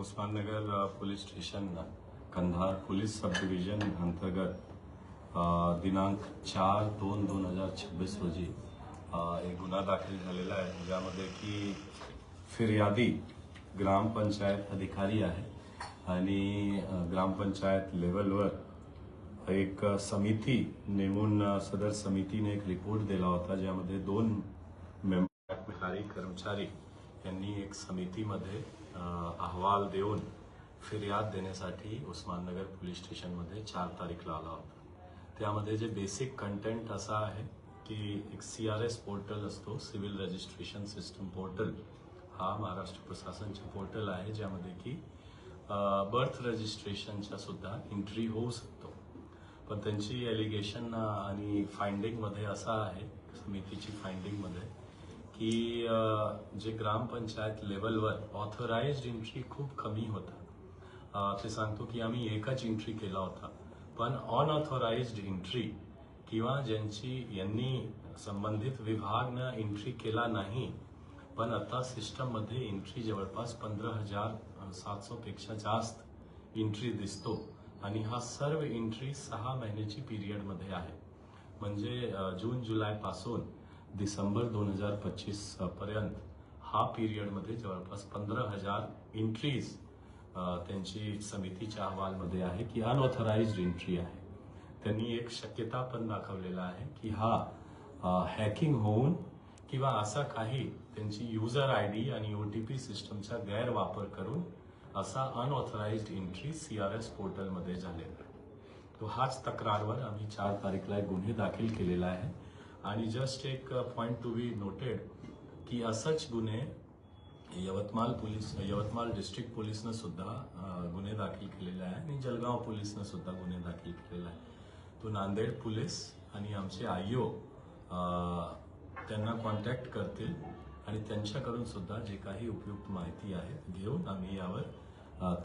Usmannagar police station Kandhar police sub division अंतर्गत दिनांक चार दोन दोन हजार छब्बीस रोजी एक गुन्हा दाखल झालेला आहे. ज्यामध्ये की फिर्यादी ग्रामपंचायत अधिकारी आहे आणि ग्रामपंचायत लेवलवर एक समिती नेमून सदर समितीने एक रिपोर्ट दिला होता ज्यामध्ये दोन मेंबर अधिकारी कर्मचारी यांनी एक समितीमध्ये अहवाल देऊन फिर्याद देण्यासाठी उस्माननगर पोलीस स्टेशनमध्ये चार तारीखला आला होता. त्यामध्ये जे बेसिक कंटेंट असा आहे की एक सी आर एस पोर्टल असतो सिव्हिल रजिस्ट्रेशन सिस्टम पोर्टल. हा महाराष्ट्र प्रशासनचे पोर्टल आहे ज्यामध्ये की बर्थ रजिस्ट्रेशनच्या सुद्धा एंट्री होऊ शकतो. पण त्यांची एलिगेशन आणि फाइंडिंगमध्ये असा आहे समितीची फाइंडिंगमध्ये की जे ग्रामपंचायत लेवलवर ऑथराइज्ड एंट्री खूप कमी होता. ते सांगतो की आम्ही एकच एंट्री केला होता. पण अनऑथराइज्ड एंट्री किंवा ज्यांची यांनी संबंधित विभागनं एंट्री केला नाही पण आता सिस्टममध्ये एंट्री जवळपास पंधरा हजार सातसोपेक्षा जास्त एंट्री दिसतो. आणि हा सर्व एंट्री सहा महिन्याची पिरियडमध्ये आहे. म्हणजे जून जुलैपासून डिसेंबर दोन हजार पच्चीस पर्यंत हा पिरियडमध्ये जवळपास पंधरा हजार एंट्रीज त्यांची समितीच्या अहवालमध्ये आहे की अनऑथराइज एंट्री आहे. त्यांनी एक शक्यता पण दाखवलेला आहे की हा हॅकिंग होऊन किंवा असा काही त्यांची युजर आय डी आणि ओ टी पी सिस्टमचा गैरवापर करून असा unauthorised entry C R S पोर्टलमध्ये झालेला आहे. तो हाच तक्रारवर आम्ही चार तारीखला एक गुन्हे दाखल केलेला आहे. आणि जस्ट एक पॉइंट टू बी नोटेड की असंच गुन्हे यवतमाळ पोलीस यवतमाळ डिस्ट्रिक्ट पोलीसनं सुद्धा गुन्हे दाखल केलेले आहे आणि जळगाव पोलीसनं सुद्धा गुन्हे दाखल केलेला आहे. तो नांदेड पोलीस आणि आमचे आयओ त्यांना कॉन्टॅक्ट करतील आणि त्यांच्याकडून सुद्धा जे काही उपयुक्त माहिती आहे घेऊन आम्ही यावर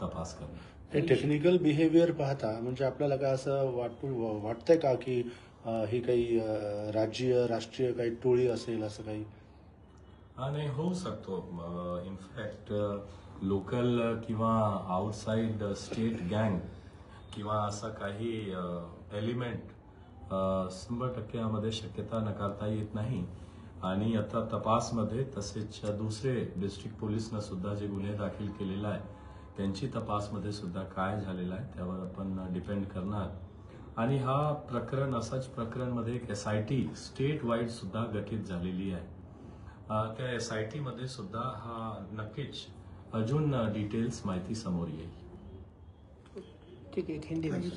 तपास करणार. हे टेक्निकल बिहेवियर पाहता म्हणजे आपल्याला काय असं वाटू वाटतंय का की ही काही राज्य राष्ट्रीय काही टोळी असेल असं काही? हा नाही होऊ शकतो. इनफॅक्ट लोकल किंवा आउटसाइड स्टेट गँग किंवा असा काही एलिमेंट शंभर टक्क्यामध्ये शक्यता नकारता येत नाही. आणि आता तपासमध्ये तसेच दुसरे डिस्ट्रिक्ट पोलीसनं सुद्धा जे गुन्हे दाखल केलेला आहे त्यांची तपासमध्ये सुद्धा काय झालेलं आहे त्यावर आपण डिपेंड करणार. आणि हा प्रकरण असाच प्रकरणमध्ये एक S I T state wide सुद्धा गठीत झालेली आहे. त्या एस आय टी मध्ये सुद्धा हा नक्कीच अजून डिटेल्स माहिती समोर येईल. ठीक है हिंदी में